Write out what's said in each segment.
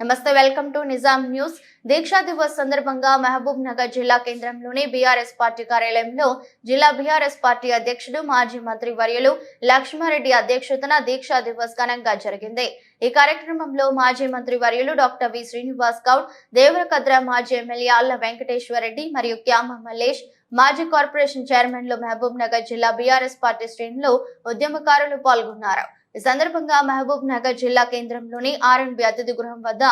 నమస్తే welcome to Nizam news. Deeksha Diwas సందర్భంగా మహబూబ్ నగర్ జిల్లా కేంద్రంలోని బీఆర్ఎస్ పార్టీ కార్యాలయంలో జిల్లా బీఆర్ఎస్ పార్టీ అధ్యక్షుడు మాజీ మంత్రి వర్యులు లక్ష్మారెడ్డి అధ్యక్షతన దీక్షా దివస్ ఘనంగా జరిగింది. ఈ కార్యక్రమంలో మాజీ మంత్రి వర్యులు డాక్టర్ వి శ్రీనివాస్ గౌడ్ దేవరకద్ర మాజీ ఎమ్మెల్యే అల్ల వెంకటేశ్వర రెడ్డి మరియు క్యామ మల్లేష్ మాజీ కార్పొరేషన్ చైర్మన్లు మహబూబ్ నగర్ జిల్లా బీఆర్ఎస్ పార్టీ శ్రేణులు ఉద్యమకారులు పాల్గొన్నారు. ఈ సందర్భంగా మహబూబ్ నగర్ జిల్లా కేంద్రంలోని ఆర్ఎండ్బి అతిథి గృహం వద్ద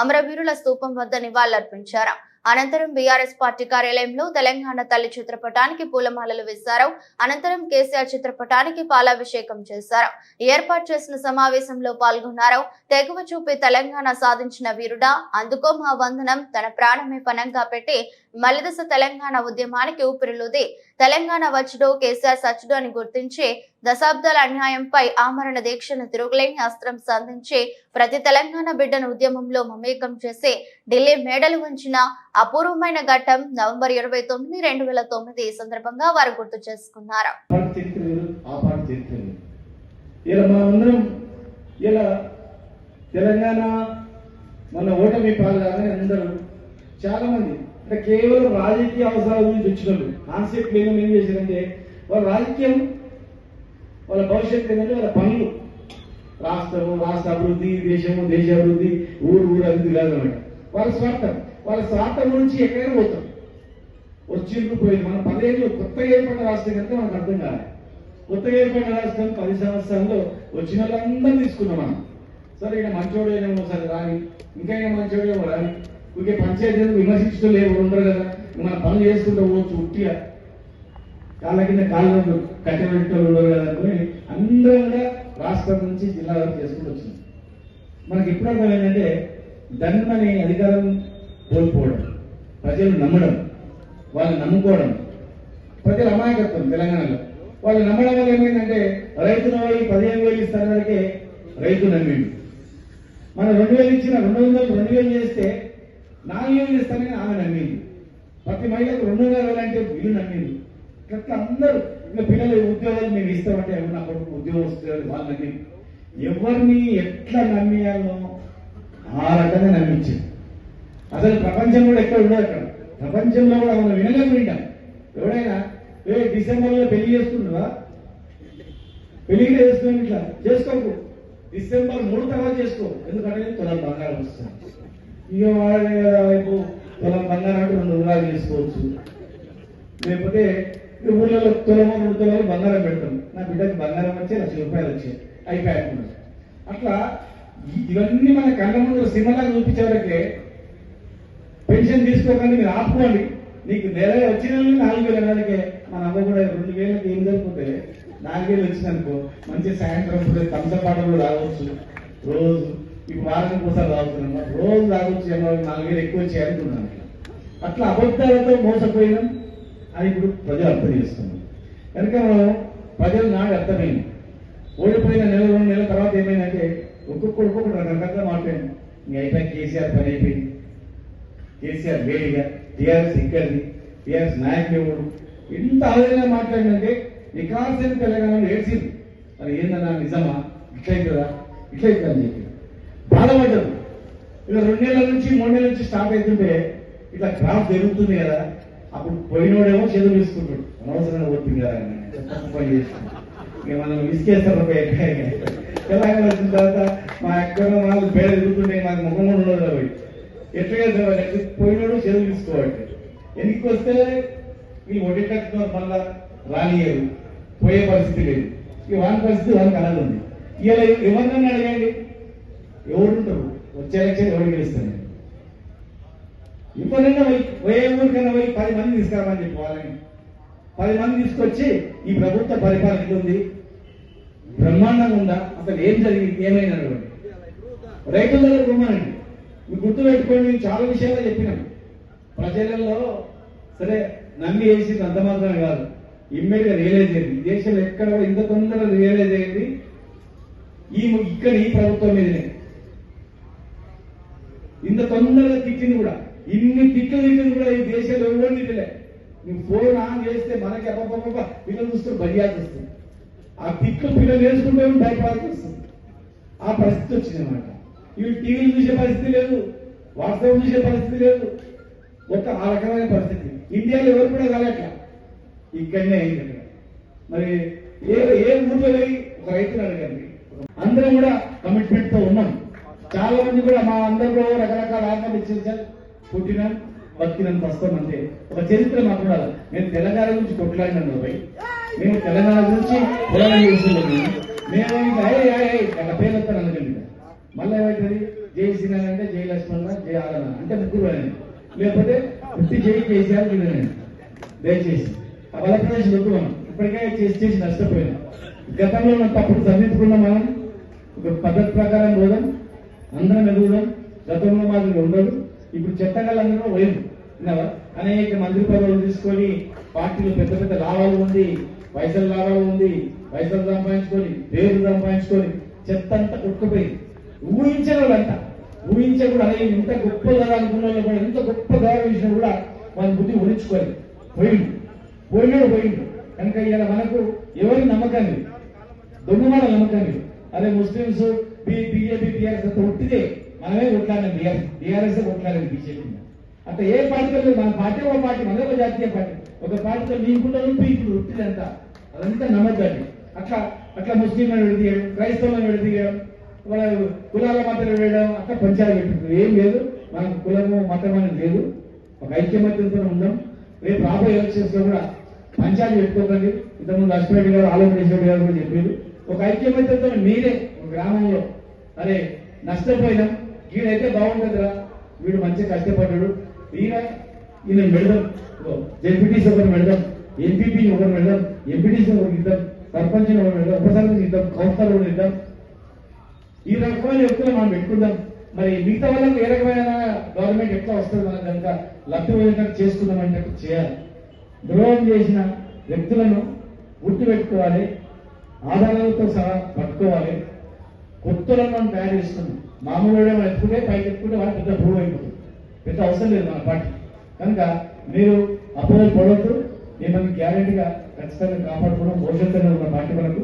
అమరవీరుల స్తూపం వద్ద నివాళులర్పించారు. అనంతరం బీఆర్ఎస్ పార్టీ కార్యాలయంలో తెలంగాణ తల్లి చిత్రపటానికి పూలమాలలు వేశారు. అనంతరం కేసీఆర్ చిత్రపటానికి పాలాభిషేకం చేశారు. ఏర్పాటు చేసిన సమావేశంలో పాల్గొన్నారు. తెగువ చూపి తెలంగాణ సాధించిన వీరుడా అందుకో మా వందనం తన ప్రాణమే పనంగా పెట్టి మలిదశ తెలంగాణ ఉద్యమానికి ఊపిరిలుది. తెలంగాణ వచ్చుడు కేసీఆర్ సచ్చుడు అని గుర్తించి దశాబ్దాల అన్యాయంపై ఆమరణ దీక్షను తిరుగులేని అస్త్రం సంధించి ప్రతి తెలంగాణ బిడ్డను ఉద్యమంలో మమేకం చేసి ఢిల్లీ మేడలు ఉంచిన అపూర్వమైన ఘట్టం నవంబర్ ఇరవై తొమ్మిది రెండు వేల తొమ్మిది ఈ సందర్భంగా వారు గుర్తు చేసుకున్నారు. తెలంగాణ మన ఓటమి పాల్గొని అందరూ చాలా మంది అంటే కేవలం రాజకీయ అవసరాల గురించి వచ్చినప్పుడు కాన్సెప్ట్ ఏమో ఏం చేశారంటే వాళ్ళు రాజకీయం వాళ్ళ భవిష్యత్తు ఏంటంటే వాళ్ళ పనులు. రాష్ట్రము రాష్ట్ర అభివృద్ధి దేశము దేశ అభివృద్ధి ఊరు ఊరు అభివృద్ధి కాదన్నమాట వాళ్ళ స్వార్థం. వాళ్ళ స్వార్థం నుంచి ఎక్కడైనా పోతాం. వచ్చిండ్రు పోయింది మనం పదేళ్ళు కొత్తగా ఏర్పడిన రాష్ట్రం కనుక మనకు అర్థం కాదు కొత్తగా ఏర్పడిన రాష్ట్రం పది సంవత్సరాల్లో వచ్చిన వాళ్ళందరూ తీసుకున్నాం మనం. సరే ఇక మంచోడేమో సరే రాని. ఇంకా ఇంకా మంచోడేమో రాని. ఇంకే పంచాయతీ విమర్శించడం లేవు ఉండరు కదా. మన పనులు చేసుకుంటూ పోవచ్చు ఉట్టిగా. కాళ్ళ కింద కాళ్ళు కట్టబెట్టుకొని ఉండరు అనుకుని అందరూ కూడా రాష్ట్రం నుంచి జిల్లా వరకు చేసుకుంటూ వచ్చింది మనకి ఎప్పుడు అర్థమైందంటే అనే అధికారం కోల్పోవడం ప్రజలు నమ్మడం వాళ్ళు నమ్ముకోవడం ప్రజల అమాయకత్వం తెలంగాణలో. వాళ్ళు నమ్మడం వల్ల ఏమైందంటే రైతుల పోయి పదిహేను వేలు ఇస్తానకే రైతు నమ్మిండు. మనం రెండు వేలు ఇచ్చిన రెండు వందలు రెండు వేలు చేస్తే నాలుగు వేలు ఇస్తానని ఆమె నమ్మింది. ప్రతి మహిళకు రెండు వందల వేలు అంటే వీళ్ళు నమ్మింది ఇట్లా అందరూ ఇంకా పిల్లలు ఉద్యోగాలు మేము ఇస్తామంటే ఎవరు నా కొడుకు ఉద్యోగం వస్తుంది వాళ్ళు ఎవరిని ఎట్లా నమ్మేయాలో ఆ రకంగా నమ్మించింది అసలు ప్రపంచం కూడా ఎక్కడ ఉండదు అక్కడ. ప్రపంచంలో కూడా మనం వినలేము వింటాం ఎవడైనా ఏ డిసెంబర్లో పెళ్ళి చేసుకుంటున్నా పెళ్ళి కూడా చేసుకుని ఇట్లా. చేసుకోకు. డిసెంబర్ మూడు తర్వాత చేసుకో. ఎందుకంటే తొలం బంగారం వస్తుంది. ఇక వాళ్ళ వైపు తొలం బంగారం అంటే రెండు రుణాలు చేసుకోవచ్చు. లేకపోతే ఊళ్ళలో తులమో రెండు బంగారం పెడతాం నా బిడ్డకి బంగారం వచ్చి లక్ష రూపాయలు వచ్చాయి అయిపోయాయి అట్లా ఇవన్నీ మన కళ్ళ ముందు సినిమాగా చూపించేవరకే పెన్షన్ తీసుకోకండి మీరు ఆపుకోండి. నీకు నెల వచ్చిన నాలుగు వేల నెలకే మన అమ్మ కూడా రెండు వేలకి ఏం జరిగిపోతే నాలుగు వేలు వచ్చిందనుకో మంచి సాయంత్రం పూట రావచ్చు. రోజు ఇప్పుడు వారం కోసం రావచ్చు. రోజు రావచ్చు నాలుగు వేలు ఎక్కువ వచ్చాయి అనుకున్నాను అట్లా అబద్ధాలతో మోసపోయినాం. అని ఇప్పుడు ప్రజలు అర్థం చేస్తున్నారు కనుక మనం ప్రజలు నాడు అర్థమైంది. ఓడిపోయిన నెల రెండు నెలల తర్వాత ఏమైందంటే ఒక్కొక్కరు ఒక్కొక్కరు రకరకాలుగా మాట్లాడింది ఇంక అయిపోయి కేసీఆర్ పని అయిపోయింది. కేసీఆర్ వేడిగా టీఆర్ఎస్ ఇక్కడిది టీఆర్ఎస్ నాయకుడు ఇంత ఆవేదన మాట్లాడిందంటే వికాసం తెలంగాణలో ఏడ్చింది. మరి ఏందన్నా నిజమా? ఇట్లయితుందా ఇట్లయితుందా అని చెప్పి బాధపడ్డారు. ఇలా రెండు నెలల నుంచి మూడు నెలల నుంచి స్టార్ట్ అవుతుంటే ఇట్లా క్రాఫ్ జరుగుతుంది కదా. అప్పుడు పోయినోడేమో చేతులు తీసుకుంటాడు. అనవసరంగా కొట్టింది కదా అని చెప్పక పని చేసుకుంటాడు మనం విసికేస్తారు తెలంగాణ వచ్చిన తర్వాత మా అక్కడ వాళ్ళు పేరు ఎదుగుతుంటే మాకు ముఖం కూడా ఉండదు పోయి ఎట్లా చేసేవాళ్ళు పోయినోడు చదువు తీసుకోవాలి. ఎందుకు వస్తే ఈ ఒడ్డి మళ్ళా రానియరు. పోయే పరిస్థితి లేదు. ఇక వాని పరిస్థితి వానికి అలాగే ఉంది ఇలా ఎవరినైనా అడగండి? ఎవరుంటారు? వచ్చే ఎలక్షన్ ఎవరు గెలుస్తారు? ఎవరైనా పోయి పోయే ఊరికైనా పోయి పది మంది తీసుకురామని చెప్పి వాళ్ళని పది మంది తీసుకొచ్చి ఈ ప్రభుత్వ పరిపాలన ఉంది? బ్రహ్మాండంగా ఉందా? అసలు ఏం జరిగింది? ఏమైనా రైతుల దగ్గర రమ్మనండి మీరు గుర్తు పెట్టుకొని చాలా విషయాలు చెప్పినాను. ప్రజలలో సరే నమ్మి వేసింది అంత మాత్రమే కాదు. ఇమ్మీడియట్గా రియలైజ్ అయింది దేశంలో ఎక్కడ కూడా ఇంత తొందరగా రియలైజ్ అయింది ఈ ఇక్కడ ఈ ప్రభుత్వం మీదనే. ఇంత తొందరగా తిట్టింది కూడా. ఇన్ని తిట్లు తిట్టింది కూడా ఈ దేశంలో ఎవరు తిట్టలే. నువ్వు ఫోన్ ఆన్ చేస్తే మనకి అబ్బబ్బబ్బ పిల్లలు చూస్తే భయాలు వస్తుంది ఆ తిట్లు పిల్లలు వేసుకుంటే భయపడాల్సి వస్తుంది. ఆ పరిస్థితి వచ్చింది అనమాట ఇవి టీవీలు చూసే పరిస్థితి లేదు వాట్సాప్ చూసే పరిస్థితి లేదు. ఒక ఆ రకమైన పరిస్థితి. ఇండియాలో ఎవరు కూడా కాలేట్లా ఇక్కడనే అయింది మరి ఏ ఏ ఊర్లో ఒక రైతులు అడగండి. అందరం కూడా కమిట్మెంట్తో ఉన్నాం. చాలా మంది కూడా మా అందరిలో రకరకాల ఆత్మవిశ్వాసాలు పుట్టిన బతికినాం వస్తాం అంతే. ఒక చరిత్ర మాకు మేము తెలంగాణ గురించి కొట్లాడినాం పోయి మేము తెలంగాణ గురించి పోరాటం మేము ఇంకా అట్లా పేరు వస్తాను అనుకోండి మళ్ళీ ఏమవుతుంది జై శ్రీనారాయణ అంటే జై లక్ష్మణ జై ఆదరణ అంటే ముగ్గురు అని లేకపోతే పుట్టి జై కేసీఆర్ వీళ్ళని దయచేసి. ఆ బలప్రదేశ్ వద్దు మనం. ఇప్పటికే చేసి చేసి నష్టపోయినాం. గతంలో మనం తప్పుడు సరిదిద్దుకున్నాం మనం. ఒక పద్ధతి ప్రకారం పోదాం. అందరం ఎదుగుదాం. గతంలో మాదిరి ఉండదు. ఇప్పుడు చెత్తగలందరూ పోయింది విన్నావా? అనేక మంత్రి పదవులు తీసుకొని పార్టీలు పెద్ద పెద్ద లాభాలు ఉంది పైసలు లాభాలు ఉంది పైసలు సంపాదించుకొని పేరు సంపాదించుకొని చెత్త అంతా కొట్టుకుపోయింది. ఊహించని వాళ్ళంట ఊహించే కూడా అదే ఇంత గొప్ప కదా అనుకున్న వాళ్ళు కూడా ఎంత గొప్ప గౌరవించినా కూడా మన బుద్ధి ఒలిచుకోలేదు పోయిండు. పోయినాడు పోయిండు. కనుక ఇలా మనకు ఎవరి నమ్మకం లేదు? నమ్మకాన్ని నమ్మకం అదే ముస్లింస్ మనమే కొట్లాడిన బీఆర్ఎస్ బీఆర్ఎస్ కొట్లాడలేదు బీజేపీ అట్లా ఏ పార్టీతో మన పార్టీ ఒక పార్టీ మనదే ఒక జాతీయ పార్టీ. ఒక పార్టీతో మీకుండా ఉంటూ ఇప్పుడు ఒట్టిదంతా అదంతా నమ్మద్దండి. అట్లా అట్లా ముస్లింలను విడదీయడం క్రైస్తవులను విడదీయడం వాళ్ళ కులాల మధ్యలో వేయడం అట్లా పంచాయతీ పెట్టుకుంటారు. ఏం లేదు మనకు కులము మతం అనేది లేదు. ఒక ఐక్యమత్యంతో ఉందాం రేపు రాబోయే ఎలక్షన్స్లో కూడా పంచాయతీ పెట్టుకోకండి ఇంతకుముందు లక్ష్మణ్ గారు ఆలోచన గారు కూడా చెప్పారు. ఒక ఐక్యమత్యంతో మీరే ఒక గ్రామంలో అరే నష్టపోయినాం. వీడైతే బాగుంటుందిరా వీడు మంచిగా కష్టపడ్డాడు. ఈయన ఈయన పెడదాం. జెడ్పీటీసీ ఒకరిని పెడదాం. ఎంపీపీ ఒకరిని పెడదాం. ఎంపీటీసీ ఒకరికి ఇద్దాం. సర్పంచ్ ఒకరిని పెడదాం. ఉప సర్పంచ్ ఇద్దాం. కౌన్సిలర్ ఒకరిని ఇద్దాం. ఈ రకమైన వ్యక్తులు మనం పెట్టుకుందాం. మరి మిగతా వాళ్ళకి ఏ రకమైన గవర్నమెంట్ ఎట్లా వస్తుంది మనం కనుక లబ్ధి చేసుకుందాం చేసుకుందామంటే చేయాలి. ద్రోహం చేసిన వ్యక్తులను గుర్తు పెట్టుకోవాలి ఆధారాలతో సహా పట్టుకోవాలి. కొత్తలను మనం తయారు చేస్తున్నాం మామూలు మనం ఎత్తుకుంటే పైకి ఎత్తుకుంటే వాళ్ళకి పెద్ద ప్రూవ్ అయిపోతుంది. పెద్ద అవసరం లేదు మన పార్టీ. కనుక మీరు అపోహలు పడవద్దు మిమ్మల్ని గ్యారెంటీగా ఖచ్చితంగా కాపాడుకోవడం భవిష్యత్తులో ఉన్న పార్టీ మనకు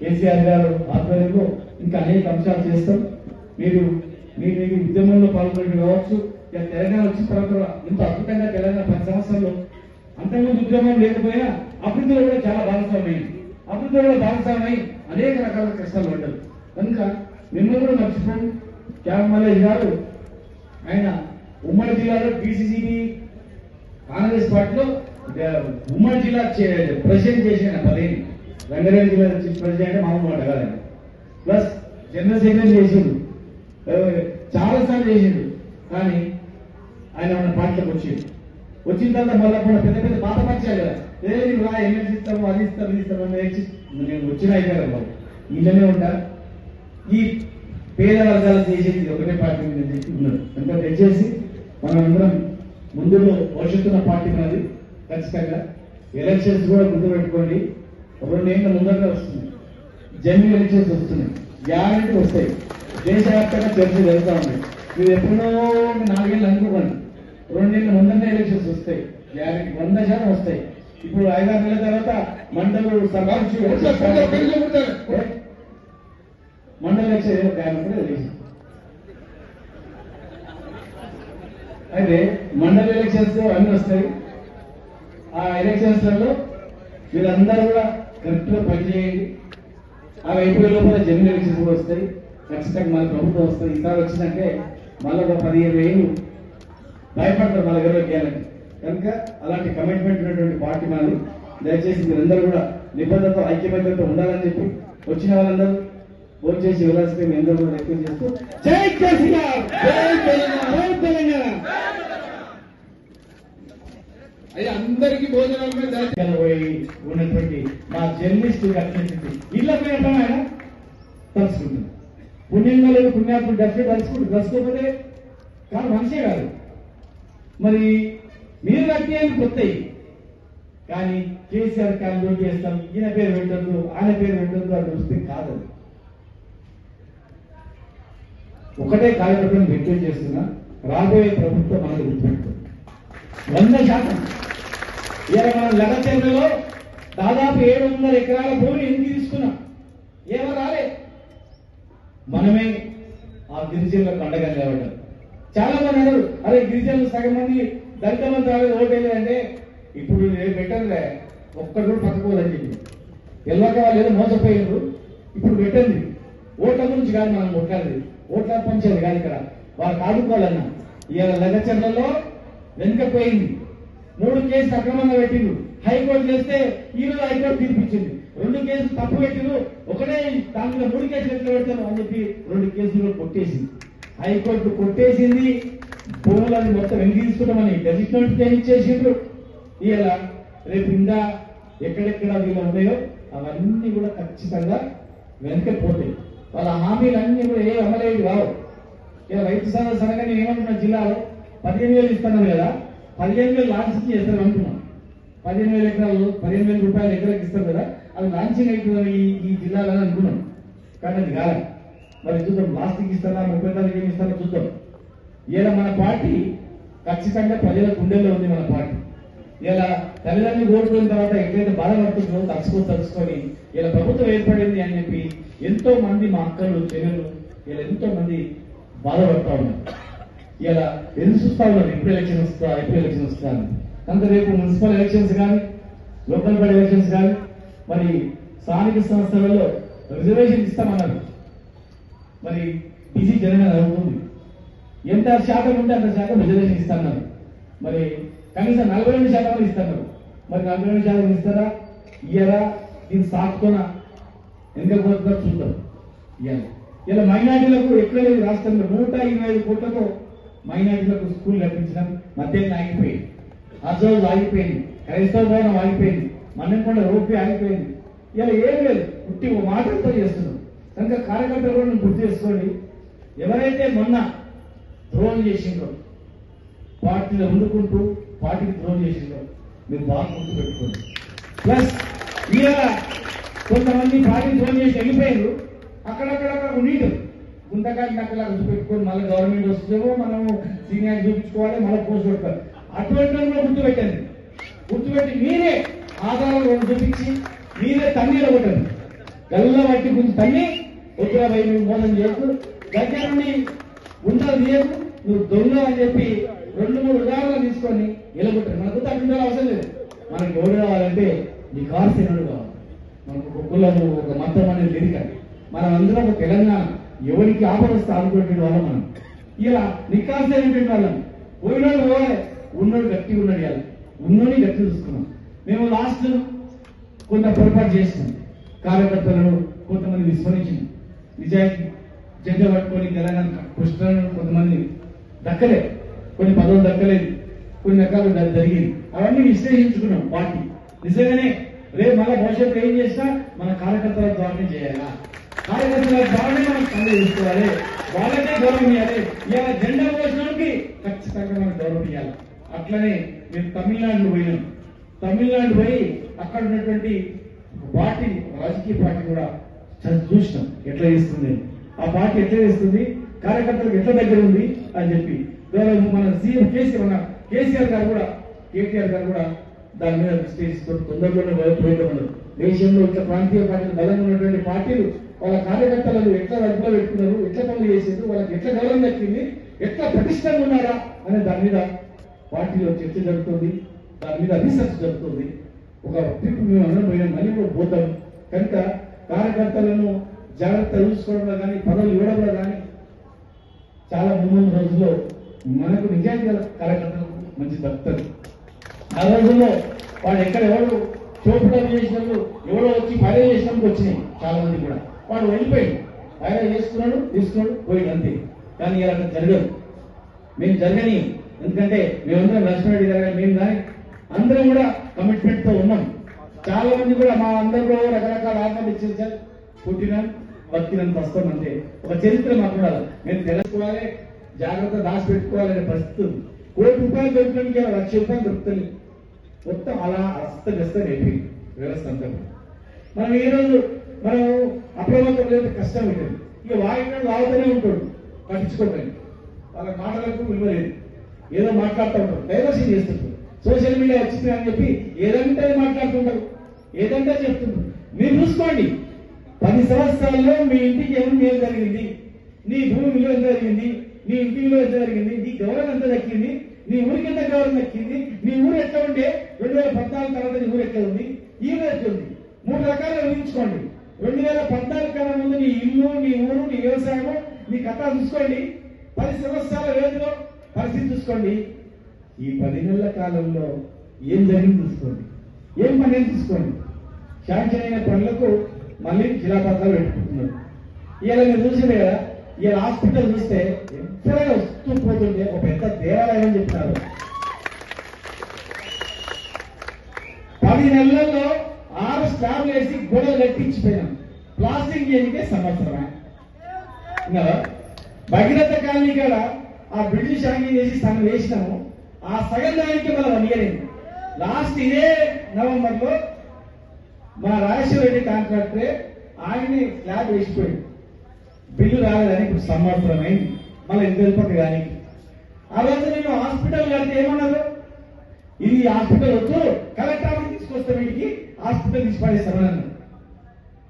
కేసీఆర్ గారు ఆధ్వర్యంలో ఇంకా అనేక అంశాలు చేస్తాం. మీరు మీరు మీ ఉద్యమంలో పాల్గొని కావచ్చు. ఇక తెలంగాణ వచ్చిన తర్వాత కూడా ఇంత అద్భుతంగా తెలంగాణ పది సంవత్సరాల్లో అంతకుముందు ఉద్యమం లేకపోయినా అభివృద్ధిలో కూడా చాలా భాగస్వామ్యం. అభివృద్ధిలో భాగస్వామ్యం అనేక రకాల కష్టాలు పడ్డారు. కనుక మిమ్మల్ని కూడా మర్చిపోయి క్యాబ్ మల్లేష్ గారు ఆయన ఉమ్మడి జిల్లాలో బీసీసీబీ కాంగ్రెస్ పార్టీలో ఉమ్మడి జిల్లా ప్రెసిడెంట్ చేసిన పదవి. రంగారెడ్డి జిల్లా ప్రెసిడెంట్ అంటే మామూలు మాట కాదు ప్లస్ జనరల్ సెక్రటరీ చేసిండు. చాలా సార్లు చేసిండు. కానీ ఆయన మన పార్టీలోకి వచ్చిండు. వచ్చిన తర్వాత మళ్ళీ కూడా పెద్ద పెద్ద పాత పరిచయాలు కదా. ఏ నీకు రా ఎమ్మెల్సీ ఇస్తాము అది ఇస్తాము ఇది ఇస్తాము అని నేను వచ్చిన అయితే కదా బాబు ఇంట్లోనే ఉంటా. ఈ పేద వర్గాలు చేసేది ఒకటే పార్టీ మీద చెప్పి ఉన్నారు కనుక దయచేసి మనం అందరం ముందులో భవిష్యత్తున్న పార్టీ మనది. ఖచ్చితంగా ఎలక్షన్స్ కూడా గుర్తు పెట్టుకోండి ఒక రెండేళ్ళ ముందరగా వస్తుంది జనరల్ ఎలక్షన్స్ వస్తున్నాయి. గ్యారంటీ వస్తాయి. దేశవ్యాప్తంగా చర్చలు జరుగుతూ ఉన్నాయి. మీరు ఎప్పుడో నాలుగేళ్ళు అనుకోకండి. రెండేళ్ళ ముందరనే ఎలక్షన్స్ వస్తాయి. గ్యారంటీ వంద శాతం వస్తాయి. ఇప్పుడు ఐదారు నెలల తర్వాత మండలు సభ మండల ఎలక్షన్ గ్యారంటీ తెలియదు అయితే మండల ఎలక్షన్స్ అన్ని వస్తాయి. ఆ ఎలక్షన్స్లలో మీరందరూ కూడా కరెక్ట్గా పనిచేయండి. ఆ అయిపోయే లోపల జనరల్ ఎలక్షన్స్ కూడా వస్తాయి. ఖచ్చితంగా మన ప్రభుత్వం వస్తుంది. ఈసారి వచ్చిందంటే మళ్ళీ ఒక పదిహేను వేలు భయపడతారు మన దగ్గర చేయాలని కనుక అలాంటి కమిట్మెంట్ ఉన్నటువంటి పార్టీ మనది దయచేసి మీరందరూ కూడా నిబంధనతో ఐక్యమత్యంతో ఉండాలని చెప్పి వచ్చిన వాళ్ళందరూ ఓట్ చేసి వెళ్ళాల్సింది మీ అందరూ కూడా రిక్వెస్ట్ చేస్తూ జై కేసీఆర్ జై తెలంగాణ! జై తెలంగాణ! అయ్యా అందరికి భోజనాల మీద పోయి ఉన్నటువంటి మా జర్నలిస్ట్ అట్లయింది ఇళ్ళ పోయిన ఆయన తలుచుకుంటుంది పుణ్యంగా లేదు పుణ్యాత్ముడు డబ్బే తలుచుకుంటు తలుచుకోకపోతే కాదు మనిషే కాదు. మరి మీరు కట్టేది కొత్తవి కానీ కేసీఆర్ క్యాండిడేట్ చేస్తాం ఈయన పేరు పెట్టద్దు ఆయన పేరు పెట్టద్దు అని వస్తే కాదు అది. ఒకటే కార్యక్రమం వ్యక్తం చేస్తున్నా రాబోయే ప్రభుత్వం మనకు గుర్తుపెట్టుకుంది వంద శాతం. ఇవాళ మనం లగచర్లలో దాదాపు ఏడు వందల ఎకరాల భూమి ఎందుకు తీసుకున్నాం? ఏమో రాలే. మనమే ఆ గిరిజనులకు అండగా నిలబడ్డాం చాలా మంది అన్నారు అరే గిరిజనులు సగం మంది దళిత మంది రాలేదు అంటే ఇప్పుడు నేను పెట్టనులే ఒక్కడు కూడా పట్టుకోదని చెప్పి. వెళ్ళక వాళ్ళు ఏదో మోసపోయారు ఇప్పుడు పెట్టండి. ఓట్ల గురించి కాదు మనం కొట్టాలి. ఓట్ల పంచేది కాదు ఇక్కడ. వారికి ఆదుకోవాలన్నా ఇవాళ లగచర్లలో వెనుకపోయింది మూడు కేసులు అక్రమంగా పెట్టిండు హైకోర్టు చేస్తే ఈ రోజు హైకోర్టు తీర్పిచ్చింది. రెండు కేసులు తప్పు పెట్టిరు ఒకటే దాంట్లో మూడు కేసులు ఎట్లా పెడతాను అని చెప్పి రెండు కేసులు కొట్టేసింది. హైకోర్టు కొట్టేసింది. భూములని మొత్తం వెనక్కి తీసుకుంటామని గెజిట్ నోటిఫికేషన్ ఇచ్చేసిండ్రు. ఇలా రేపు ఇంకా ఎక్కడెక్కడ వీళ్ళు ఉన్నాయో అవన్నీ కూడా ఖచ్చితంగా వెనక పోతాయి. వాళ్ళ హామీలన్నీ కూడా ఏ అమలేవి కావు. ఇక రైతు సమస్య అనగానే ఏమంటున్నా జిల్లాలో పదిహేను వేలు ఇస్తున్నాం కదా పదిహేను వేలు లాంచింగ్ చేస్తారు అంటున్నాం. పదిహేను వేల ఎకరాలు పదిహేను వేల రూపాయలు ఎకరాకి ఇస్తారు కదా అది లాంచింగ్ అవుతుంది ఈ జిల్లాలో అని అనుకున్నాం. కానీ అది కాదు. మరి చూద్దాం లాస్ట్కి ఇస్తారా ముప్పై తారీఖు ఏమి ఇస్తారో చూద్దాం. ఇలా మన పార్టీ ఖచ్చితంగా ప్రజల గుండెల్లో ఉంది మన పార్టీ. ఇలా తల్లిదండ్రులు కోరుకున్న తర్వాత ఎట్లయితే బాధపడుతుందో తలుచుకొని తలుచుకొని ఇలా ప్రభుత్వం ఏర్పడింది అని చెప్పి ఎంతో మంది మా అక్కలు చెల్లెలు ఇలా ఎంతో మంది బాధపడతా ఉన్నారు. ఇలా ఎదురు చూస్తా ఉన్నారు ఎప్పుడు ఎలక్షన్ వస్తా ఎప్పుడు ఎలక్షన్ వస్తా అని. అంత రేపు మున్సిపల్ ఎలక్షన్స్ కానీ లోకల్ బడ్ ఎలక్షన్స్ కానీ మరి స్థానిక సంస్థలలో రిజర్వేషన్ ఇస్తామన్నారు. మరి బీసీ జనగణ అవుతుంది ఎంత శాతం ఉంటే అంత శాతం రిజర్వేషన్ ఇస్తున్నారు మరి కనీసం నలభై రెండు శాతం ఇస్తారు మరి. నలభై రెండు శాతం ఇస్తారా? ఇయ్యరా? దీన్ని సాకుతోనా ఎందుకు పోతున్నారు చూద్దాం. ఇవాళ ఇలా మైనార్టీలకు ఎక్కడ లేదు రాష్ట్రంలో. నూట ఇరవై ఐదు కోట్లతో మైనార్టీలకు స్కూల్ కల్పించడం మధ్యాహ్నం ఆగిపోయింది. అజోజ్ ఆగిపోయింది. క్రైస్తవ భవనం ఆగిపోయింది. మన్నెంకొండ రోడ్డు ఆగిపోయింది. ఇలా ఏం లేదు. పుట్టి మాటలతో చేస్తున్నాం. కనుక కార్యకర్తలు కూడా గుర్తు చేసుకోండి. ఎవరైతే మొన్న ద్రోహం చేసిండ్రో పార్టీలో వండుకుంటూ పార్టీకి ద్రోహం చేసిండ్రో మీరు బాగా గుర్తు పెట్టుకోండి. ప్లస్ ఇవాళ కొంతమంది పార్టీ ద్రోహం చేసి వెళ్ళిపోయారు. అక్కడక్కడ ఉండీరు గుంతకాయ నక్కలా పెట్టుకొని మళ్ళీ గవర్నమెంట్ వస్తుందేమో మనము సీనియర్ చూపించుకోవాలి మళ్ళీ పోస్ట్ పెడతారు అటువంటి వాళ్ళు కూడా గుర్తుపెట్టండి గుర్తుపెట్టి మీరే ఆధారాలు చూపించి మీరే తన్నీలో కొట్టండి గల్లా బట్టి కొంచెం తన్ని వద్దురా మీరు మోసం చేయకు. దగ్గర నుండి ఉండదు తీయకు. నువ్వు దొంగ అని చెప్పి రెండు మూడు ఉదాహరణలు తీసుకొని నిలబెట్టారు మనకు తగ్గిందో అవసరం లేదు. మనకి ఎవరు కావాలంటే నీ కార్సీనుడు కావాలి. మనకు ఒక కులము ఒక మతం అనేది లేదు కానీ. మనం అందరం ఒక తెలంగాణ ఎవరికి ఆపద వస్తే వాళ్ళం మనం. ఇలా నికాసైనటువంటి వాళ్ళం. పోయినోడు పోవాలి. ఉన్నోడు గట్టి ఉన్నాడు ఇవ్వాలి. ఉన్నోని గట్టి చూసుకున్నాం. మేము లాస్ట్ కొంత పొరపాటు చేసినాం. కార్యకర్తలను కొంతమంది విస్మరించింది నిజాయితీ జెండా పట్టుకొని తెలంగాణ కృష్ణను కొంతమంది దక్కలే. కొన్ని పదవులు దక్కలేదు. కొన్ని రకాలు జరిగింది. అవన్నీ విశ్లేషించుకున్నాం పార్టీ నిజంగానే రేపు మళ్ళీ భవిష్యత్తులో ఏం చేసినా మన కార్యకర్తల ద్వారానే చేయాలా? కార్యకర్తల ద్వారానే మనం పనులు చేసుకోవాలి. వాళ్ళకే గౌరవం ఇవ్వాలి. ఇలా జెండా పోసినోడికి ఖచ్చితంగా మనం గౌరవం ఇవ్వాలి. అట్లనే మేము తమిళనాడు పోయినాం. తమిళనాడు పోయి అక్కడ ఉన్నటువంటి పార్టీ రాజకీయ పార్టీ కూడా చూసినాం. ఎట్లా చేస్తుంది? ఆ పార్టీ ఎట్లా చేస్తుంది? కార్యకర్తలకు ఎట్లా దగ్గర ఉంది? అని చెప్పి. మన సీఎం కేసీఆర్ కేసీఆర్ గారు కూడా కేటీఆర్ గారు కూడా దాని మీద స్టేజ్ తొందరలోనే పోయేటప్పుడు దేశంలో ఇట్లా ప్రాంతీయ పార్టీలు బలంగా ఉన్నటువంటి పార్టీలు వాళ్ళ కార్యకర్తలను ఎట్లా అదుపులో పెట్టుకున్నారు ఎట్లా పనులు చేసేది వాళ్ళకి ఎట్లా గౌరవం దక్కింది ఎట్లా ప్రతిష్టంగా ఉన్నారా అనే దాని మీద పార్టీలో చర్చ జరుగుతుంది దాని మీద రీసెర్చ్ జరుగుతుంది. ఒక ట్రిప్ మేము అందరం మళ్ళీ కూడా పోతాం. కనుక కార్యకర్తలను జాగ్రత్త చూసుకోవడంలో కానీ పదవులు ఇవ్వడంలో కానీ చాలా ముందు రోజుల్లో మనకు నిజాయితీ కార్యకర్తలు మంచి దక్కుతుంది ఆ రోజుల్లో వాడు ఎక్కడ ఎవరు చోపుడం చేసినప్పుడు ఎవడో వచ్చి ఫైర్ చేసినప్పుడు వచ్చినాయి చాలా మంది కూడా. వాడు వెళ్ళిపోయాడు. ఫైర్ చేసుకున్నాడు తీసుకున్నాడు పోయాడు అంతే. కానీ ఇలా జరగదు. మేము జరగని ఎందుకంటే మేమందరం లక్ష్మణరెడ్డి గారు మేము కానీ అందరం కూడా కమిట్మెంట్తో ఉన్నాం. చాలా మంది కూడా మా అందరిలో రకరకాల ఆత్మహత్య సార్. పుట్టినాం బతికినంత వస్తాం అంటే ఒక చరిత్ర మాకు మేము తెలుసుకోవాలి జాగ్రత్త దాచి పెట్టుకోవాలనే పరిస్థితి ఉంది. కోటి రూపాయలు దొరకడానికి లక్ష రూపాయలు దొరుకుతుంది మొత్తం అలా అస్తవ్యస్త అయిపోయింది వ్యవస్థ అంతా మనం ఈరోజు మనం అప్రమత్తం లేదు కష్టం ఉంటుంది ఇక వాయినాడు వాగుతూనే ఉంటాడు పట్టించుకోవడానికి వాళ్ళ మాటలకు విలువ లేదు. ఏదో మాట్లాడుతూ ఉంటారు డైవర్షన్ చేస్తుంటారు. సోషల్ మీడియా వచ్చింది అని చెప్పి ఏదంటే మాట్లాడుతుంటారు. ఏదంటే చెప్తుంటారు. మీరు చూసుకోండి. పది సంవత్సరాల్లో మీ ఇంటికి ఏమి మేలు జరిగింది? నీ భూమి విలువ ఎంత జరిగింది? నీ ఇంటిలో ఎంత జరిగింది? నీ గౌరవం ఎంత దక్కింది? నీ ఊరి కింద గవర్నమెంట్ దక్కింది నీ ఊరు ఎట్లా ఉంటే రెండు వేల పద్నాలుగు తర్వాత నీ ఊరు ఎట్లా ఉంది? ఈ ఎట్లా ఉంది? మూడు రకాలుగా ఊహించుకోండి. రెండు వేల పద్నాలుగు కన్నా ముందు నీ ఇల్లు నీ ఊరు నీ వ్యవసాయము నీ కథ చూసుకోండి. పది సంవత్సరాల వ్యవధిలో పరిస్థితి చూసుకోండి. ఈ పది నెలల కాలంలో ఏం జరిగింది చూసుకోండి. ఏం పని చూసుకోండి. శాంక్షన్ అయిన పనులకు మళ్ళీ శిలాపత్రాలు పెట్టుకుంటున్నారు. ఇలా మీరు చూసింది కదా ఇవాళ హాస్పిటల్ చూస్తే ఎంతైనా వస్తూ పోతుంటే ఒక పెద్ద దేవాలయం అని చెప్తారు. పది నెలల్లో ఆరు స్లాబ్లు వేసి గోడలు కట్టించిపోయినాం ప్లాస్టింగ్ చేయనికే సంవత్సరమే? భగీరథ కాలనీ కాడ ఆ బ్రిటిష్ ఆంగ్యం చేసి సగం వేసినాము. ఆ సగం దానికి మనం వన్ ఇయర్ లాస్ట్ ఇదే నవంబర్లో మా రాజేశ్వర రెడ్డి కాంట్రాక్టరే ఆయన్ని స్లాబ్ వేసిపోయింది. బిల్లు రాలేదని ఇప్పుడు సంవత్సరం అయింది మళ్ళీ ఎంత వెళ్ళిపోతుంది కానీ ఆ రోజు నేను హాస్పిటల్ కడితే ఏమన్నారు? ఇది హాస్పిటల్ వద్దు కలెక్టర్ ఆఫీస్ తీసుకొస్తే వీటికి హాస్పిటల్ తీసి పడేస్తాను అన్నారు.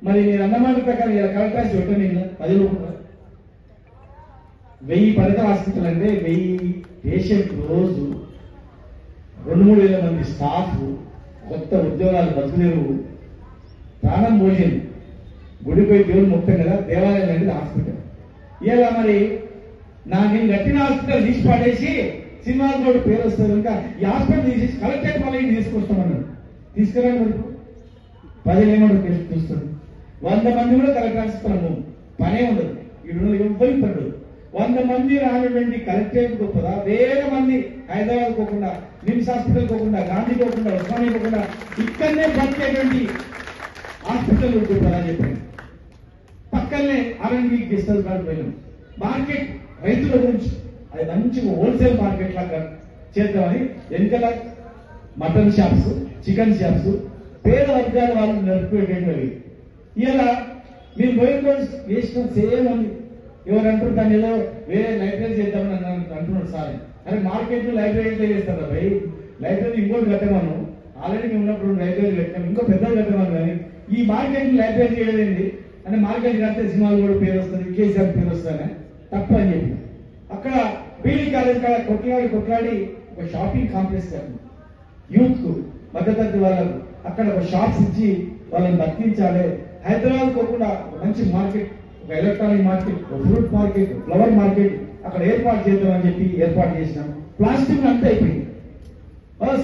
మరి నేను అన్నమాట ప్రకారం ఇలా కలెక్టర్ ఆఫీస్ పెట్టాను నేను. పది రూపాయలు వెయ్యి పరిత హాస్పిటల్ అంటే వెయ్యి పేషెంట్ రోజు రెండు మూడు వేల మంది స్టాఫ్ కొత్త ఉద్యోగాలు బతుకులేరు ప్రాణం పోసింది గుడిపోయి దేవుడు మొత్తం కదా దేవాలయం అనేది హాస్పిటల్. ఇలా మరి నాకు నేను కట్టిన హాస్పిటల్ తీసి పడేసి సినిమా కూడా పేరు వస్తుంది కనుక ఈ హాస్పిటల్ తీసేసి కలెక్టరేట్ మళ్ళీ తీసుకొస్తామన్నాడు. తీసుకురాను మరి. ప్రజలు ఏమంటారు చూస్తాడు. చూస్తారు వంద మంది కూడా కలెక్టర్ ఆఫీస్ పనే ఉండదు. ఇక్కడ ఎవ్వరి పడు వంద మంది రానటువంటి కలెక్టరేట్ గొప్పదా? వేల మంది హైదరాబాద్ పోకుండా నిమ్స్ హాస్పిటల్ పోకుండా గాంధీ పోకుండా ఉస్మానియా పోకుండా ఇక్కడనే బతికేటువంటి హాస్పిటల్ గొప్పదా అని చెప్పాను పక్కనే ఆర్ఎండ్బి గెస్టల్ కార్డు పోయినాం. మార్కెట్ రైతుల గురించి. అది మంచి హోల్సేల్ మార్కెట్ లాగా చేద్దామని వెనకల మటన్ షాప్స్ చికెన్ షాప్స్ పేద వర్గాల వాళ్ళు నడుపుకునేటువంటివి ఇలా మీరు పోయిన రోజు వేసిన సేమ్ అని ఎవరు అంటారు దాన్ని ఏదో వేరే లైబ్రరీ చేద్దామని అంటున్నాడు సార్. అరే మార్కెట్ లైబ్రరీ చేస్తారా భయ్? లైబ్రరీ ఇంకోటి కట్టమను. ఆల్రెడీ మేము ఉన్నప్పుడు లైబ్రరీ కట్టాము ఇంకో పెద్దది కట్టమను కానీ. ఈ మార్కెట్ లైబ్రరీ చేయలేండి అంటే మార్కెట్ కడితే సినిమాలు కూడా పేరు వస్తుంది కేసీఆర్ పేరు వస్తుంది తప్పు అని చెప్పి. అక్కడ బీడీ కాలేజ్ కాడ కొట్లాడి కొట్లాడి ఒక షాపింగ్ కాంప్లెక్స్ కట్టింది యూత్కు మధ్యతరగతి వాళ్ళకు అక్కడ ఒక షాప్స్ ఇచ్చి వాళ్ళని బతికించాలి. హైదరాబాద్ కాకుండా మంచి మార్కెట్ ఒక ఎలక్ట్రానిక్ మార్కెట్ ఒక ఫ్రూట్ మార్కెట్ ఫ్లవర్ మార్కెట్ అక్కడ ఏర్పాటు చేద్దామని చెప్పి ఏర్పాటు చేసినాం ప్లాస్టిక్ అంతా అయిపోయింది.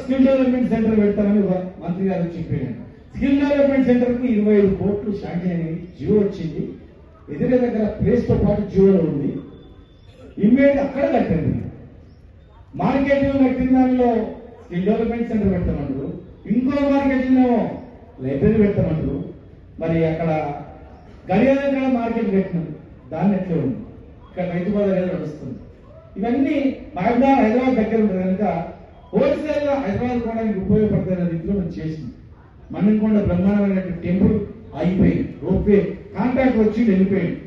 స్కిల్ డెవలప్మెంట్ సెంటర్ పెడతామని మంత్రి గారు చెప్పారు. స్కిల్ డెవలప్మెంట్ సెంటర్కి ఇరవై ఐదు కోట్లు శాంక్షన్ అయినవి జియో వచ్చింది. ఎదురు దగ్గర ప్లేస్తో పాటు జియో ఉంది. ఇమ్మీడియట్ అక్కడ కట్టండి మార్కెట్లో కట్టిన దానిలో స్కిల్ డెవలప్మెంట్ సెంటర్ పెడతామంటారు ఇంకో మార్కెట్లో లైబ్రరీ పెడతామంటారు మరి అక్కడ గడియాల దగ్గర మార్కెట్ పెట్టినాం దాన్ని ఎట్లా ఉంది? ఇక్కడ రైతు బజార్ నడుస్తుంది? ఇవన్నీ మహబూబాద్ హైదరాబాద్ దగ్గర ఉంటుంది కనుక హోల్సేల్ హైదరాబాద్ పోవడానికి ఉపయోగపడుతున్న రీతిలో మనం చేసింది మన్నంకొండ బ్రహ్మాండమైన టెంపుల్ అయిపోయింది రోప్వే కాంట్రాక్టర్ వచ్చి వెళ్ళిపోయింది.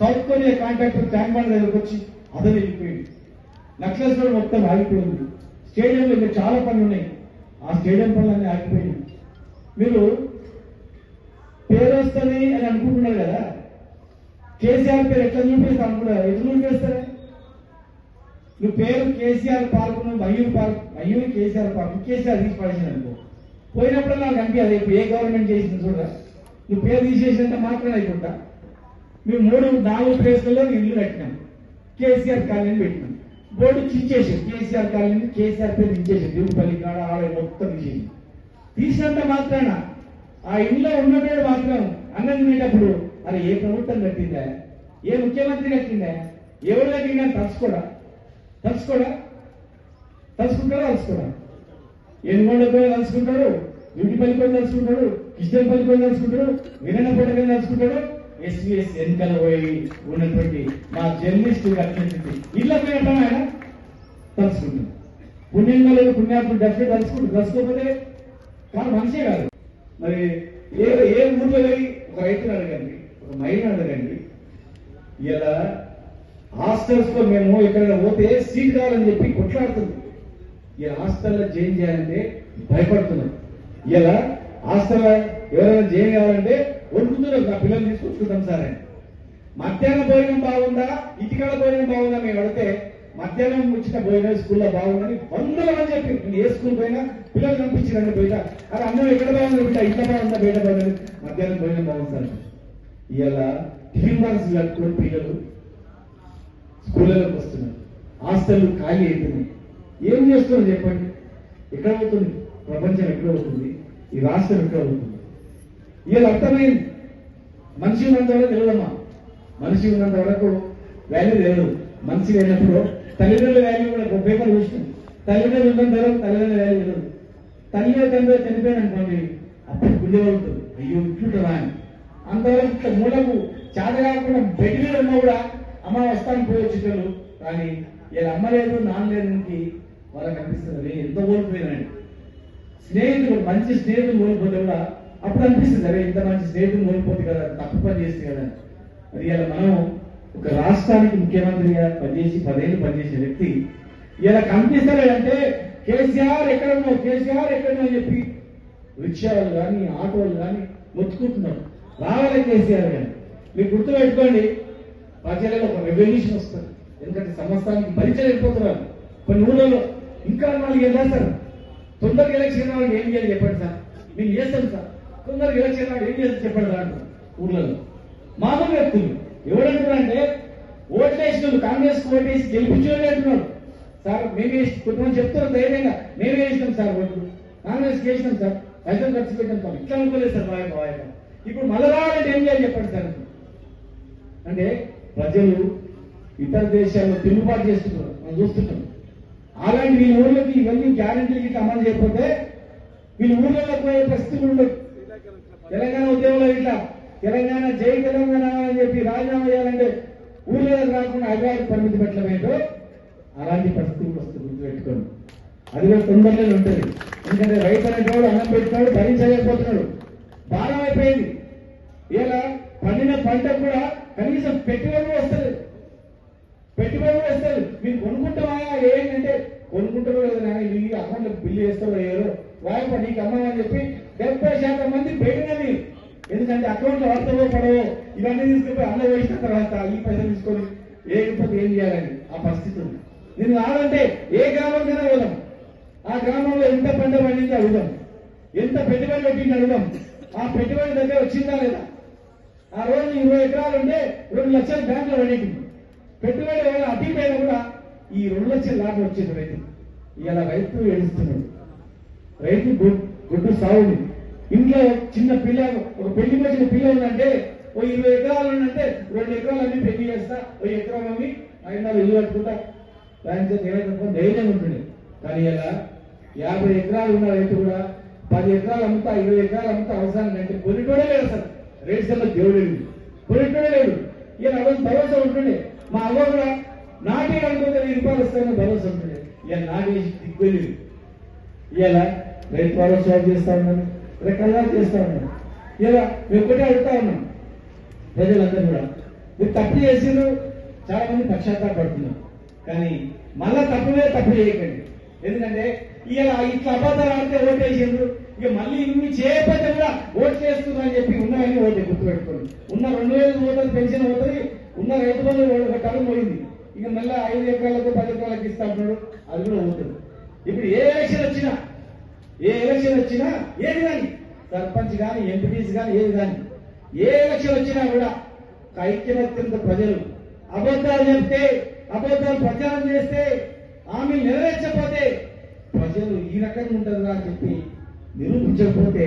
South Korea contractor Tank Bund దగ్గరకు వచ్చి అతను వెళ్ళిపోయింది. నక్సల్స్లో మొత్తం ఆగిపోయింది. స్టేడియంలో ఇంకా చాలా పనులు ఉన్నాయి. ఆ స్టేడియం పనులన్నీ ఆగిపోయింది మీరు పేరు వస్తుంది అని అనుకుంటున్నారు కదా? కేసీఆర్ పేరు ఎట్లా చూపిస్తా అనుకున్నారు ఎట్లా చూపిస్తారే? నువ్వు పేరు KCR park Mayur park Mayur KCR park KCR తీసి పడేసాను అనుకో. పోయినప్పుడు నాకు అనిపించదు ఇప్పుడు ఏ గవర్నమెంట్ చేసింది చూడరా నువ్వు పేరు తీసేసినంత మాత్రమే అయిపోతా మేము మూడు నాలుగు ప్లేస్లలో ఇల్లు కట్టినాం. కేసీఆర్ కాలనీ పెట్టినాం. బోర్డు ఇచ్చేసాం కేసీఆర్ కాలనీ కేసీఆర్ పేరు ఇచ్చేసాం దేవుపల్లి కాడ ఆడ మొత్తం తీసేసి తీసినంత మాత్రాన ఆ ఇంట్లో ఉన్నప్పుడు మాత్రం అన్నం తినేటప్పుడు అది ఏ ప్రభుత్వం కట్టిందా? ఏ ముఖ్యమంత్రి కట్టిందా? ఎవరు కట్టిందా? తలుచుకోడా? తలుచుకోడా? తలుచుకుంటాడా? తలుచుకోడా ఎనుగొండ పోయి తలుచుకుంటాడు డ్యూటీపల్లి పోయి తలుచుకుంటాడు కిష్టపల్లి పోయి తలుచుకుంటాడు వినపేట పోయి తలుచుకుంటాడు ఎస్విఎస్ వెనుకల పోయి ఉన్నటువంటి మా జర్నలిస్ట్ అభ్యర్థి ఇళ్ళ పోయినట్టు ఆయన తలుచుకుంటాడు పుణ్యంగా లేదు పుణ్యాత్ముడు డబ్బే తలుచుకుంటాడు తలుచుకోకపోతే కానీ మనిషే కాదు. మరి ఏ ఏ ఊర్లో వెళ్ళి ఒక రైతుని అడగండి ఒక మహిళ అడగండి. ఇలా హాస్టల్స్లో మేము ఎక్కడైనా పోతే సీట్ కావాలని చెప్పి కొట్లాడుతుంది ఈ హాస్టల్లో జైన్ చేయాలంటే భయపడుతున్నాం. ఇలా హాస్టల్ ఎవరైనా జైన్ కావాలంటే వణుకుతున్నారు నా పిల్లల్ని తీసుకొచ్చుకుంటాం సార్ అని. మధ్యాహ్నం భోజనం బాగుందా? ఇటుకల భోజనం బాగుందా? మేము అడిగితే మధ్యాహ్నం వచ్చిన భోజనం స్కూల్లో బాగుందని వందల మంది చెప్పి ఏ స్కూల్ పోయినా పిల్లలు కనిపించారండి బయట అరే అన్నం ఎక్కడ బాగుంది బిడ్డ ఇంత బాగుందా బయట బాగుంది మధ్యాహ్నం భోజనం బాగుంది సార్ ఇలా టిఫిన్ బాక్స్ కట్టుకొని పిల్లలు స్కూళ్ళలోకి వస్తున్నారు. హాస్టల్ ఖాళీ అవుతున్నాయి ఏం చేస్తున్నారు చెప్పండి? ఎక్కడ అవుతుంది ప్రపంచం ఎక్కడ అవుతుంది ఈ రాష్ట్రం ఎక్కడ అవుతుంది ఇవాళ అర్థమైంది మనిషి ఉన్నంత వరకు తెలియదమ్మా మనిషి ఉన్నంత వరకు వాల్యూ లేదు మనిషి లేనప్పుడు తల్లిదండ్రుల వాల్యూ కూడా ఒక పేపర్ చూస్తుంది తల్లిదండ్రులు ఉన్నంత వరకు తల్లిదండ్రుల వాల్యూ లేదు తల్లి తండ్రి చనిపోయాను అనుకోండి అప్పుడు గుండె ఉంటుంది. అయ్యో ఇట్లుంటారా అని అంతవరకు ఇట్లా మూలకు చేత కాకుండా బెడ్ మీద ఉన్నా కూడా అమ్మ వస్తాను పోయొచ్చేటోళ్ళు కానీ ఇలా అమ్మ లేదు నాన్న లేదు వాళ్ళకి అనిపిస్తుంది ఎంత కోల్పోయినాను స్నేహితులు మంచి స్నేహితులు ఓడిపోతే కూడా అప్పుడు అనిపిస్తుంది అరే ఇంత మంచి స్నేహితులు కోల్పోతే కదా తప్పు పని చేస్తే కదా అది ఇలా మనం ఒక రాష్ట్రానికి ముఖ్యమంత్రిగా పనిచేసి పదేళ్ళు పనిచేసే వ్యక్తి ఇలా కనిపిస్తలేదంటే కేసీఆర్ ఎక్కడ ఉన్నావు కేసీఆర్ ఎక్కడ అని చెప్పి రిక్షాలు కానీ ఆటోలు కానీ మొత్తుకుంటున్నారు రావాలి కేసీఆర్ కానీ మీరు గుర్తుపెట్టుకోండి ప్రజలలో ఒక రెవల్యూషన్ వస్తుంది. ఎందుకంటే సంవత్సరానికి పరిచయం అయిపోతున్నారు. కొన్ని ఊళ్ళలో ఇంకా వాళ్ళకి ఏం సార్ తొందరగా ఎలక్షన్ వాళ్ళకి ఏం చేయాలి చెప్పండి సార్. మేము చేస్తాం సార్. తొందరగా ఎలక్షన్ వాళ్ళు ఏం చేస్తాం చెప్పండి సార్. అంటారు ఊర్లలో. మామూలు వ్యక్తులు. ఎవరంటున్నారంటే ఓట్లేసిన వాళ్ళు కాంగ్రెస్ ఓటేసి గెలిపించే అంటున్నారు. సార్ మేమే కొంతమంది చెప్తున్నారు ధైర్యంగా. మేమే వేసినాం సార్ ఓట్లు. కాంగ్రెస్ వేసినాం సార్. పైసలు ఖర్చు పెట్టాం సార్. ఇట్లా అనుకోలేదు సార్ మా యొక్క ఇప్పుడు మళ్ళీ రావాలంటే ఏం చేయాలి చెప్పండి సార్? అంటే ప్రజలు ఇతర దేశాల్లో తిరుగుబాటు చేస్తున్నారు. మనం చూస్తున్నాం. అలాంటి వీళ్ళ ఊళ్ళకి ఇవన్నీ గ్యారంటీలు గిట్ల అమలు చేయకపోతే వీళ్ళ ఊళ్ళలో పోయే పరిస్థితులు ఉండవు. తెలంగాణ ఉద్యమంలో ఇట్లా తెలంగాణ జై తెలంగాణ అని చెప్పి రాజీనామా చేయాలంటే ఊళ్ళో రాకుండా హైదరాబాద్ పరిమితి పెట్టలేదు అలాంటి పరిస్థితి కూడా వస్తుంది గుర్తుపెట్టుకోండి. అది కూడా ఉంటుంది. ఎందుకంటే రైతు అనేటవాడు అన్నం పెట్టుకున్నాడు భరించలేకపోతున్నాడు. భారం అయిపోయింది. ఇలా పండిన పంట కూడా కనీసం పెట్టుబడి వస్తుంది పెట్టుబడి వేస్తారు. మీరు కొనుక్కుంటామా ఏంటంటే కొనుక్కుంటారో లేదు నాయన? బిల్లు వేస్తారో ఏదో వాయిప నీకు అమ్మని చెప్పి డెబ్బై శాతం మంది బయటనే ఎందుకంటే అకౌంట్లో వాడతావో పడవో. ఇవన్నీ తీసుకుపోయి అన్న వేసిన తర్వాత ఈ పైసలు తీసుకొని లేకపోతే ఏం చేయాలని ఆ పరిస్థితి ఉంది. నేను కావాలంటే ఏ గ్రామంకైనా పోదాం ఆ గ్రామంలో ఎంత పంట పండిందో అడుగుదాం ఎంత పెట్టుబడి పెట్టింది అడుగుదాం ఆ పెట్టుబడి దగ్గర వచ్చిందా లేదా? ఆ రోజు ఇరవై ఎకరాలు ఉంటే రెండు లక్షలు బ్యాంకులో పడింది పెట్టుబడి వేల అతి పేద కూడా ఈ రెండు లక్షల లాభం వచ్చింది రైతు. ఇలా రైతు ఏడుస్తున్నాడు. రైతు గుడ్డు సాగుంది ఇంట్లో చిన్న పిల్ల ఒక పెళ్ళి వచ్చిన పిల్ల ఉందంటే ఓ ఇరవై ఎకరాలు ఉందంటే రెండు ఎకరాలు అన్ని పెళ్ళి చేస్తా ఓ ఎకరం అమ్మి ఆయన ఇల్లు కట్టుకుంటా. దాని చేత ధైర్యం ఉంటుంది. కానీ ఇలా యాభై ఎకరాలు ఉన్న రైతు కూడా పది ఎకరాలు అమ్ముతా ఇరవై ఎకరాలు అమ్ముతా అవసరం అంటే కొనిటోడే లేదు అసలు. రేటు దేవుడు లేడు కొనిటోడే లేడు ఇక రోజు భరోసా ఉంటుండే. మా అవ్వ కూడా నాటే అనుకుంటే వెయ్యి రూపాయలు వస్తాయని భరోసా ఉంటుంది. ఇలా నాటేసి దిగ్గులేదు ఇలా రైతు భరోసా చేస్తా ఉన్నాను రకరకాలు చేస్తా ఉన్నాను ఇలా మేము ఒకటే అడుగుతా ఉన్నాం. ప్రజలందరూ కూడా. మీరు తప్పు చేసిండ్రు చాలా మంది పశ్చాత్తాపడుతున్నారు కానీ మళ్ళా తప్పులే తప్పు చేయకండి. ఎందుకంటే ఇలా ఇట్లా అబద్ధాలు ఆడితే ఓటేసిండ్రు ఇక మళ్ళీ ఇన్ని చేయకపోతే కూడా ఓట్లు వేస్తుందని చెప్పి ఉన్నాయని ఓటే గుర్తుపెట్టుకోండి. ఉన్న రెండు వేలు పోతుంది పెన్షన్ అవుతుంది ఉన్న రైతు బంధు ఒక టర్మ్ పోయింది ఇక మళ్ళీ ఐదు ఎకరాలకు పది ఎకరాలకు ఇస్తా ఉంటున్నాడు అది కూడా పోతుంది ఇప్పుడు ఏ ఎలక్షన్ వచ్చినా ఏ ఎలక్షన్ వచ్చినా ఏది కానీ సర్పంచ్ కానీ ఎంపీటీస్ కానీ ఏది కానీ ఏ ఎలక్షన్ వచ్చినా కూడా ఒక ఐక్యమత్యంతో ప్రజలు అబద్ధాలు చెప్తే అబద్ధాలు ప్రచారం చేస్తే ఆమె నెరవేర్చకపోతే ప్రజలు ఈ రకంగా ఉంటుందా అని చెప్పి నిరూపించకపోతే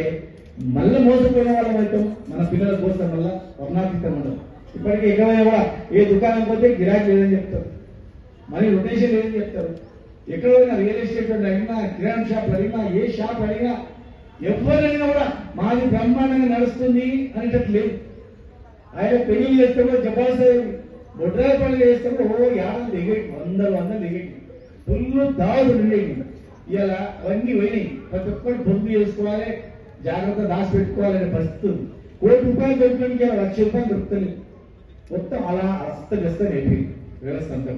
మళ్ళీ మోసపోయిన వాళ్ళం అవుతాం. మన పిల్లల కోసం వల్ల వర్ణాతీతం ఉండదు ఇప్పటికీ ఎక్కడైనా కూడా ఏ దుకాణం పోతే గిరాకీ లేదని చెప్తారు. మరి రొటేషన్ లేదని చెప్తారు. ఎక్కడ పోయినా రియల్ ఎస్టేట్ వాళ్ళు అడిగినా కిరాణా షాప్ అడిగినా ఏ షాప్ అడిగినా ఎవరైనా కూడా మాది బ్రహ్మాండంగా నడుస్తుంది అనేటట్టు లేదు. ఆయన పెళ్ళి చేస్తే కూడా జపాల్సి బొడ్రాల పనులు చేస్తే కూడా ఓ యాభై దిగేటి వందలు వందలు దిగేటి. ఫుల్ దాడు ఉండేవి ఇలా అవన్నీ పోయినాయి. ప్రతి ఒక్కరు పొందు చేసుకోవాలి జాగ్రత్త దాచి పెట్టుకోవాలనే పరిస్థితి కోటి రూపాయలు దొరికినానికి లక్ష రూపాయలు దొరుకుతుంది మొత్తం అలా అస్తవ్యస్తం అయిపోయింది వ్యవస్థ అంతా